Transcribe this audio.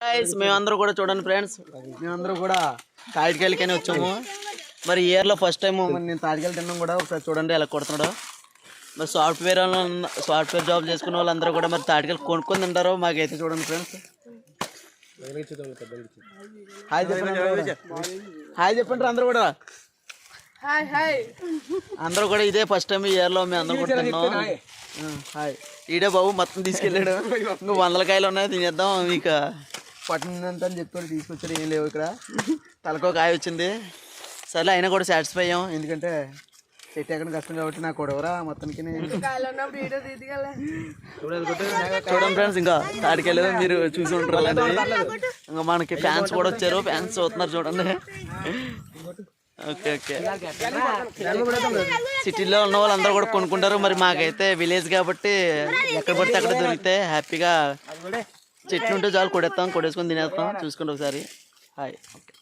Guys మేమందరూ కూడా చూడండి ఫ్రెండ్స్ మేమందరూ కూడా తాటికాయలకనే వచ్చాము. మరి ఇయర్లో ఫస్ట్ టైం మరి నేను తాటికాయలు తిన్నాం కూడా ఒకసారి చూడండి ఎలా కొడుతున్నాడు. మరి సాఫ్ట్వేర్ సాఫ్ట్వేర్ జాబ్ చేసుకున్న వాళ్ళందరూ కూడా మరి తాటికాయలు కొనుక్కొని తింటారు మాకైతే చూడండి ఫ్రెండ్స్ హాయ్ చెప్పండి అందరూ కూడా. హాయ్ చెప్పండి అందరూ కూడా. హాయ్ హాయ్ అందరూ కూడా ఇదే ఫస్ట్ టైం ఈ ఇయర్లో మేము అందరూ కూడా తిన్నాం. హాయ్ ఈడే బాబు మొత్తం తీసుకెళ్ళాడు. ఇంకా వందల కాయలు ఉన్నాయి తినేద్దాం ఇక. పట్టినంత అని చెప్పి తీసుకొచ్చారు ఏం లేవు ఇక్కడ. తలకో కాయ వచ్చింది. సరే అయినా కూడా సాటిస్ఫై అయ్యాం. ఎందుకంటే చెట్టు ఎక్కడ కష్టం కాబట్టి నాకు కొడవరా మొత్తానికి చూడండి ఫ్రెండ్స్ ఇంకా తాడికెళ్ళదు మీరు చూసి ఉంటారు అలాంటివి ఇంకా మనకి ఫ్యాన్స్ కూడా వచ్చారు. ఫ్యాన్స్ చూస్తున్నారు చూడండి. Okay okay. సిటీలో ఉన్న వాళ్ళందరూ కూడా కొనుక్కుంటారు. మరి మాకైతే విలేజ్ కాబట్టి ఎక్కడ పడితే అక్కడ దొరికితే హ్యాపీగా చెట్లు ఉంటే చాలు కొడేస్తాం కొడేసుకొని తినేస్తాం. చూసుకోండి ఒకసారి. Hi okay